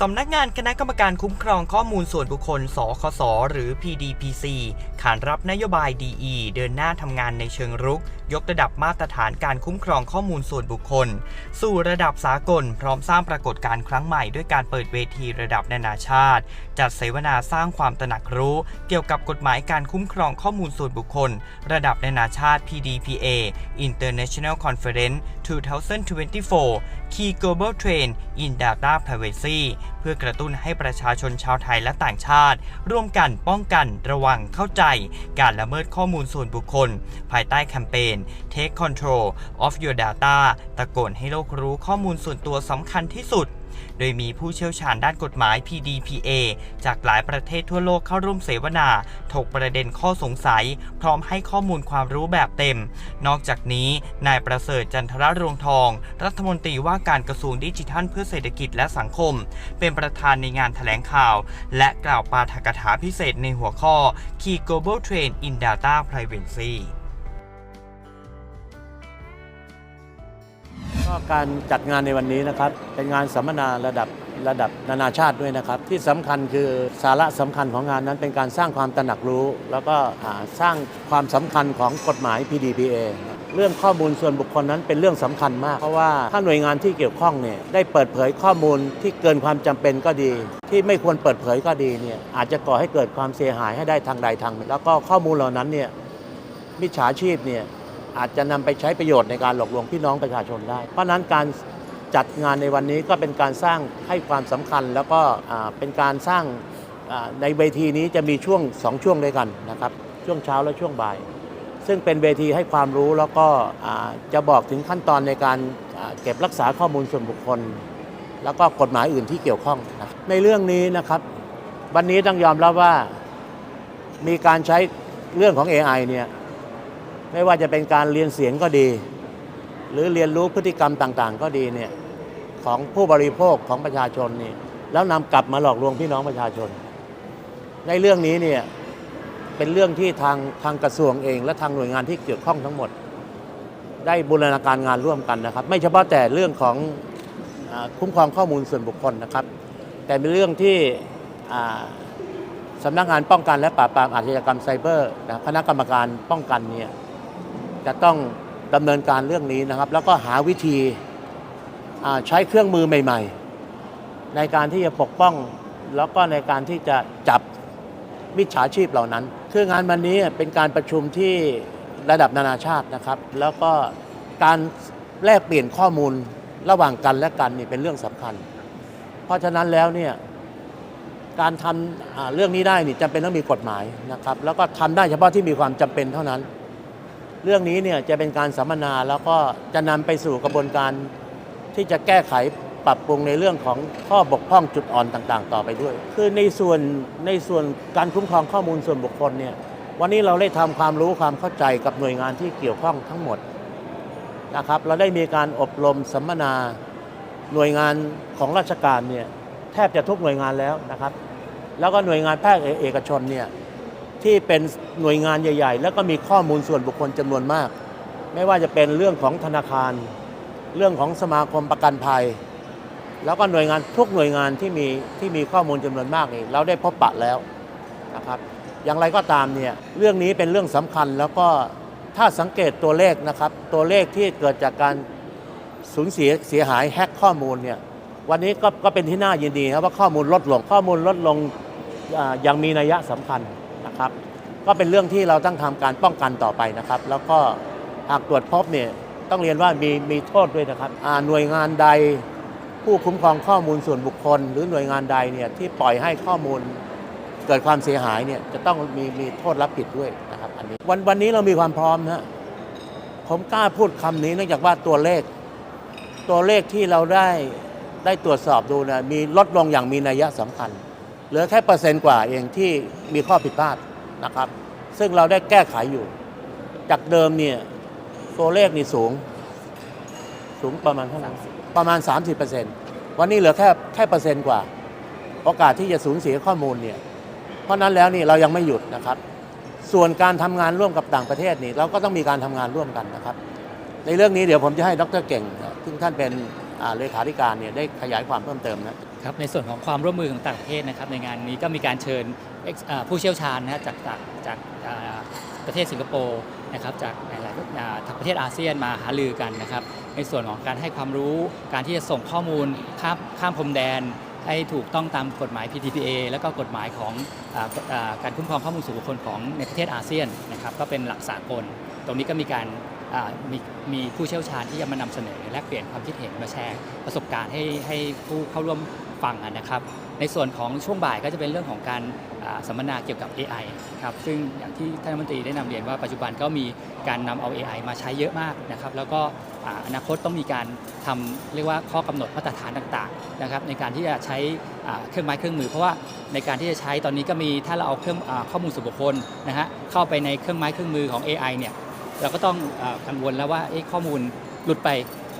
สำนักงานคณะกรรมการคุ้มครองข้อมูลส่วนบุคคล สคส หรือ PDPC ขานรับนโยบาย DE เดินหน้าทำงานในเชิงรุก ยกระดับมาตรฐานการคุ้มครองข้อมูลส่วนบุคคล สู่ระดับสากล พร้อมสร้างปรากฏการณ์ครั้งใหม่ด้วยการเปิดเวทีระดับนานาชาติ จัดเสวนาสร้างความตระหนักรู้ เกี่ยวกับกฎหมายการคุ้มครองข้อมูลส่วนบุคคล ระดับนานาชาติ PDPA International Conference 2024 Key Global Trend in Data Privacy เพื่อกระตุ้นให้ประชาชนชาวไทยและต่างชาติ ร่วมกันป้องกันระวังเข้าใจ การละเมิดข้อมูลส่วนบุคคล ภายใต้แคมเปญ Take Control of Your Data ตะโกนให้โลกรู้ข้อมูลส่วนตัวสำคัญที่สุด โดยมีผู้เชี่ยวชาญด้านกฎหมาย PDPA จากหลายประเทศทั่วโลกเข้าร่วมเสวนา ถกประเด็นข้อสงสัย พร้อมให้ข้อมูลความรู้แบบเต็ม นอกจากนี้ นายประเสริฐจันทรรวงทอง รัฐมนตรีว่าการกระทรวงดิจิทัลเพื่อเศรษฐกิจและสังคม เป็นประธานในงานแถลงข่าว และกล่าวปาฐกถาพิเศษในหัวข้อ Key Global Trend in Data Privacy ก็การจัดงานในวันนี้นะครับ เป็นงานสัมมนาระดับระดับนานาชาติด้วยนะครับ ที่สำคัญคือสาระสำคัญของงานนั้นเป็นการสร้างความตระหนักรู้ แล้วก็สร้างความสำคัญของกฎหมาย PDPA เรื่องข้อมูลส่วนบุคคลนั้นเป็นเรื่องสำคัญมาก เพราะว่าถ้าหน่วยงานที่เกี่ยวข้องเนี่ยได้เปิดเผยข้อมูลที่เกินความจำเป็นก็ดี ที่ไม่ควรเปิดเผยก็ดีเนี่ยอาจจะก่อให้เกิดความเสียหายให้ได้ทางใดทางหนึ่งแล้วก็ข้อมูลเหล่านั้นเนี่ยมิจฉาชีพเนี่ย อาจจะนำไปใช้ประโยชน์ในการหลอกลวงพี่น้องประชาชนได้ เพราะนั้นการจัดงานในวันนี้ก็เป็นการสร้างให้ความสำคัญ แล้วก็เป็นการสร้างในเวทีนี้จะมีช่วงสองช่วงด้วยกันนะครับ ช่วงเช้าและช่วงบ่าย ซึ่งเป็นเวทีให้ความรู้แล้วก็จะบอกถึงขั้นตอนในการเก็บรักษาข้อมูลส่วนบุคคล แล้วก็กฎหมายอื่นที่เกี่ยวข้องนะในเรื่องนี้นะครับ วันนี้ต้องยอมรับว่ามีการใช้เรื่องของ AI เนี่ย ไม่ว่าจะเป็นการเรียนเสียงก็ดี หรือเรียนรู้พฤติกรรมต่างๆ ก็ดีเนี่ยของผู้บริโภคของประชาชนนี่แล้วนำกลับมาหลอกลวงพี่น้องประชาชน ในเรื่องนี้เนี่ยเป็นเรื่องที่ทางทางกระทรวงเอง และทางหน่วยงานที่เกี่ยวข้องทั้งหมด ได้บูรณาการงานร่วมกันนะครับ ไม่เฉพาะแต่เรื่องของอคุ้มครองข้อมูลส่วนบุคคลนะครับ แต่เป็นเรื่องที่อ่าสำนักงานป้องกันและปราบปรามอาชญากรรมไซเบอร์นะคณะกรรมการป้องกันเนี่ย จะต้องดำเนินการเรื่องนี้นะครับ แล้วก็หาวิธีใช้เครื่องมือใหม่ ๆ ในการที่จะปกป้อง แล้วก็ในการที่จะจับมิจฉาชีพเหล่านั้น คืองานวันนี้เป็นการประชุมที่ระดับนานาชาตินะครับ แล้วก็การแลกเปลี่ยนข้อมูลระหว่างกันและกันนี่เป็นเรื่องสำคัญ เพราะฉะนั้นแล้วเนี่ยการทำเรื่องนี้ได้นี่จำเป็นต้องมีกฎหมายนะครับ แล้วก็ทำได้เฉพาะที่มีความจำเป็นเท่านั้น เรื่องนี้เนี่ยจะเป็นการสัมมนาแล้วก็จะนำไปสู่กระบวนการที่จะแก้ไขปรับปรุงในเรื่องของข้อบกพร่องจุดอ่อนต่างๆ ต่อไปด้วย คือในส่วนในส่วนการคุ้มครองข้อมูลส่วนบุคคลเนี่ยวันนี้เราได้ทำความรู้ความเข้าใจกับหน่วยงานที่เกี่ยวข้องทั้งหมดนะครับเราได้มีการอบรมสัมมนาหน่วยงานของราชการเนี่ยแทบจะทุกหน่วยงานแล้วนะครับ แล้วก็หน่วยงานภาคเอกชนเนี่ย ที่เป็นหน่วยงานใหญ่ ๆ แล้วก็มีข้อมูลส่วนบุคคลจำนวนมาก ไม่ว่าจะเป็นเรื่องของธนาคาร เรื่องของสมาคมประกันภัย แล้วก็หน่วยงานทุกหน่วยงานที่มีที่มีข้อมูลจำนวนมากนี่เราได้พบปะแล้วนะครับอย่างไรก็ตามเนี่ยเรื่องนี้เป็นเรื่องสำคัญแล้วก็ถ้าสังเกตตัวเลขนะครับ ตัวเลขที่เกิดจากการสูญเสียเสียหายแฮกข้อมูลเนี่ยวันนี้ก็ก็เป็นที่น่ายินดีครับว่าข้อมูลลดลงข้อมูลลดลงอย่างมีนัยสำคัญ นะครับ ก็เป็นเรื่องที่เราต้องทำการป้องกันต่อไปนะครับ แล้วก็หากตรวจพบเนี่ยต้องเรียนว่ามีมีโทษด้วยนะครับหน่วยงานใดผู้คุ้มครองข้อมูลส่วนบุคคล หรือหน่วยงานใดเนี่ยที่ปล่อยให้ข้อมูลเกิดความเสียหายเนี่ยจะต้องมีมีโทษรับผิดด้วยนะครับอันนี้วันวันนี้เรามีความพร้อมนะผมกล้าพูดคำนี้เนื่องจากว่าตัวเลข ตัวเลขที่เราได้ได้ตรวจสอบดูนะมีลดลงอย่างมีนัยสำคัญ เหลือแค่เปอร์เซนต์กว่าเองที่มีข้อผิดพลาดนะครับ ซึ่งเราได้แก้ไขอยู่ จากเดิมเนี่ยตัวเลขนี่สูง สูงประมาณเท่าไหร่ประมาณ 30%วันนี้เหลือแค่แค่เปอร์เซนต์กว่า โอกาสที่จะสูญเสียข้อมูลเนี่ยเพราะนั้นแล้วนี่เรายังไม่หยุดนะครับ ส่วนการทำงานร่วมกับต่างประเทศนี่เราก็ต้องมีการทำงานร่วมกันนะครับ ในเรื่องนี้เดี๋ยวผมจะให้ดรเก่งนะซึ่งท่านเป็นอ่า เลขาธิการเนี่ยได้ขยายความเพิ่มเติมนะครับในส่วนของความร่วมมือของต่างประเทศนะครับในงานนี้ก็มีการเชิญผู้เชี่ยวชาญนะจากจากจากประเทศสิงคโปร์นะครับจากหลายๆทางประเทศอาเซียนมาหารือกันนะครับ ในส่วนของการให้ความรู้การที่จะส่งข้อมูลข้ามข้ามพรมแดน ให้ถูกต้องตามกฎหมาย PTPA แล้วก็กฎหมายของออการคุ้มครองข้อมูลส่วนบุคคลของในประเทศอาเซียนนะครับก็เป็นหลักสากล ตรงนี้ก็มีการ มีมีผู้เชี่ยวชาญที่จะมานำเสนอแลกเปลี่ยนความคิดเห็นมาแชร์ประสบการณ์ให้ให้ผู้เข้าร่วมฟังนะครับ ในส่วนของช่วงบ่ายก็จะเป็นเรื่องของการสัมมนาเกี่ยวกับ AI ครับซึ่งอย่างที่ท่านรัฐมนตรีได้นำเรียนว่าปัจจุบันก็มีการนำเอา AI มาใช้เยอะมากนะครับแล้วก็อนาคตต้องมีการทำเรียกว่าข้อกำหนดมาตรฐานต่างๆนะครับในการที่จะใช้เครื่องไม้เครื่องมือ เพราะว่าในการที่จะใช้ตอนนี้ก็มีถ้าเราเอาเครื่องอข้อมูลส่วนบุคคลนะฮะเข้าไปในเครื่องไม้เครื่องมือของ AI เนี่ย เราก็ต้องกังวลแล้วว่าข้อมูลหลุดไป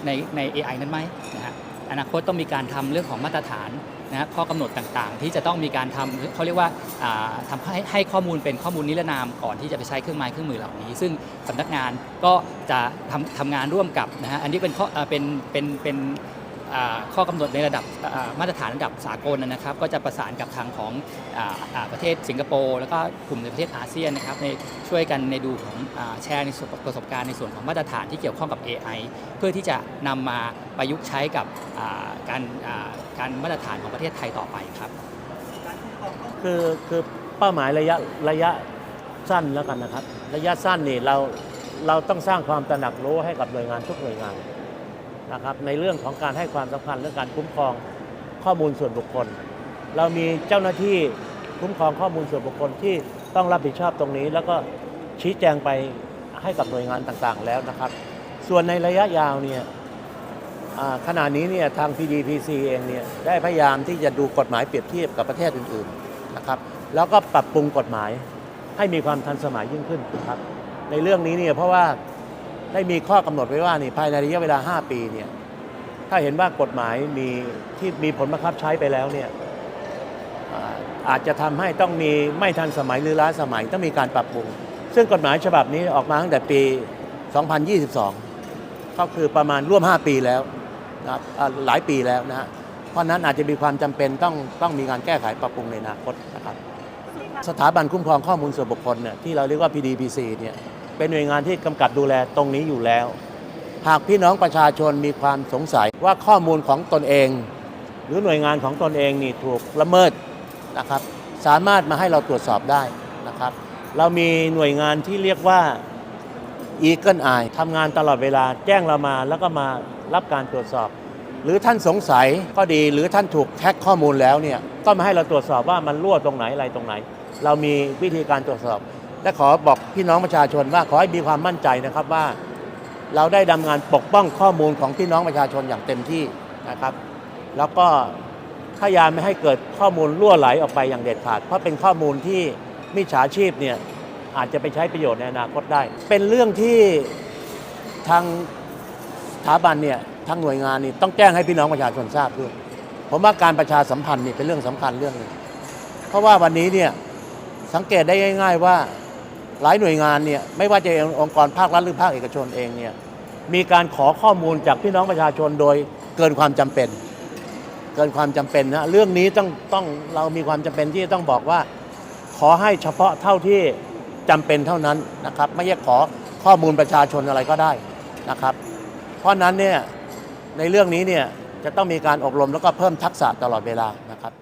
ในใน AI นั้นไหมนะฮะอนาคตต้องมีการทำเรื่องของมาตรฐานนะครข้อกำหนดต่างๆ ที่จะต้องมีการทำเขาเรียกว่าอ่าทำให้ให้ข้อมูลเป็นข้อมูลนิรนามก่อนที่จะไปใช้เครื่องไม้เครื่องมือเหล่านี้ ซึ่งสำนักงานก็จะทำทำงานร่วมกับนะฮะอันนี้เป็นข้อเป็นเป็นเป็น ข้อกำหนดในระดับมาตรฐานระดับสากลนะครับ ก็จะประสานกับทางของอประเทศสิงคโปร์แล้วก็กลุ่มในประเทศอาเซียนนะครับในช่วยกันในดูของอแชร์ในส่วนประสบการณ์ในส่วนของมาตรฐานที่เกี่ยวข้องกับ AI เพื่อที่จะนำมาประยุกต์ใช้กับการการมาตรฐานของประเทศไทยต่อไปครับคือคือเป้าหมายระยะระยะสั้นแล้วกันนะครับ ระยะสั้นนี่เราเราต้องสร้างความตระหนักรู้ให้กับหน่วยงานทุกหน่วยงาน นะครับในเรื่องของการให้ความสำคัญเรื่องการคุ้มครองข้อมูลส่วนบุคคล เรามีเจ้าหน้าที่คุ้มครองข้อมูลส่วนบุคคลที่ต้องรับผิดชอบตรงนี้ แล้วก็ชี้แจงไปให้กับหน่วยงานต่างๆ แล้วนะครับ ส่วนในระยะยาวเนี่ยขณะนี้เนี่ยทาง PDPC เองเนี่ยได้พยายามที่จะดูกฎหมายเปรียบเทียบกับประเทศอื่นๆนะครับแล้วก็ปรับปรุงกฎหมายให้มีความทันสมัยยิ่งขึ้นนะครับในเรื่องนี้เนี่ยเพราะว่า ได้มีข้อกำหนดไว้ว่านี่ภายในระยะเวลา 5 ปีเนี่ยถ้าเห็นว่ากฎหมายมีที่มีผลบังคับใช้ไปแล้วเนี่ยอ่าอาจจะทำให้ต้องมีไม่ทันสมัยหรือล้าสมัยต้องมีการปรับปรุง ซึ่งกฎหมายฉบับนี้ออกมาตั้งแต่ปี 2022 ก็คือประมาณร่วม 5 ปีแล้วนะครับอ่าหลายปีแล้วนะฮะเพราะฉะนั้นอาจจะมีความจำเป็นต้องต้องมีการแก้ไขปรับปรุงในอนาคตนะครับ สถาบันคุ้มครองข้อมูลส่วนบุคคลเนี่ยที่เราเรียกว่า PDPC เนี่ย เป็นหน่วยงานที่กำกับดูแลตรงนี้อยู่แล้ว หากพี่น้องประชาชนมีความสงสัยว่าข้อมูลของตนเอง หรือหน่วยงานของตนเองนี่ถูกละเมิดนะครับ สามารถมาให้เราตรวจสอบได้นะครับ เรามีหน่วยงานที่เรียกว่า Eagle Eye ทำงานตลอดเวลาแจ้งเรามาแล้วก็มารับการตรวจสอบ หรือท่านสงสัยก็ดีหรือท่านถูกแฮ็กข้อมูลแล้วเนี่ยก็มาให้เราตรวจสอบว่ามันรั่วตรงไหนอะไรตรงไหน เรามีวิธีการตรวจสอบ และขอบอกพี่น้องประชาชนว่าขอให้มีความมั่นใจนะครับว่า เราได้ดำงานปกป้องข้อมูลของพี่น้องประชาชนอย่างเต็มที่นะครับ แล้วก็พยายามไม่ให้เกิดข้อมูลรั่วไหลออกไปอย่างเด็ดขาด เพราะเป็นข้อมูลที่มิจฉาชีพเนี่ยอาจจะไปใช้ประโยชน์ในอนาคตได้ เป็นเรื่องที่ทางสถาบันเนี่ยทางหน่วยงานนี่ต้องแจ้งให้พี่น้องประชาชนทราบด้วยผมว่าการประชาสัมพันธ์นี่เป็นเรื่องสำคัญเรื่องหนึ่งเพราะว่าวันนี้เนี่ยสังเกตได้ง่าย ๆ ว่า หลายหน่วยงานเนี่ยไม่ว่าจะองค์กรภาครัฐหรือภาคเอกชนเองเนี่ยมีการขอข้อมูลจากพี่น้องประชาชนโดยเกินความจำเป็น เกินความจำเป็นนะเรื่องนี้ต้องต้องเรามีความจำเป็นที่จะต้องบอกว่า ขอให้เฉพาะเท่าที่จำเป็นเท่านั้นนะครับ ไม่ใช่ขอข้อมูลประชาชนอะไรก็ได้นะครับ เพราะนั้นเนี่ยในเรื่องนี้เนี่ยจะต้องมีการอบรมแล้วก็เพิ่มทักษะตลอดเวลานะครับ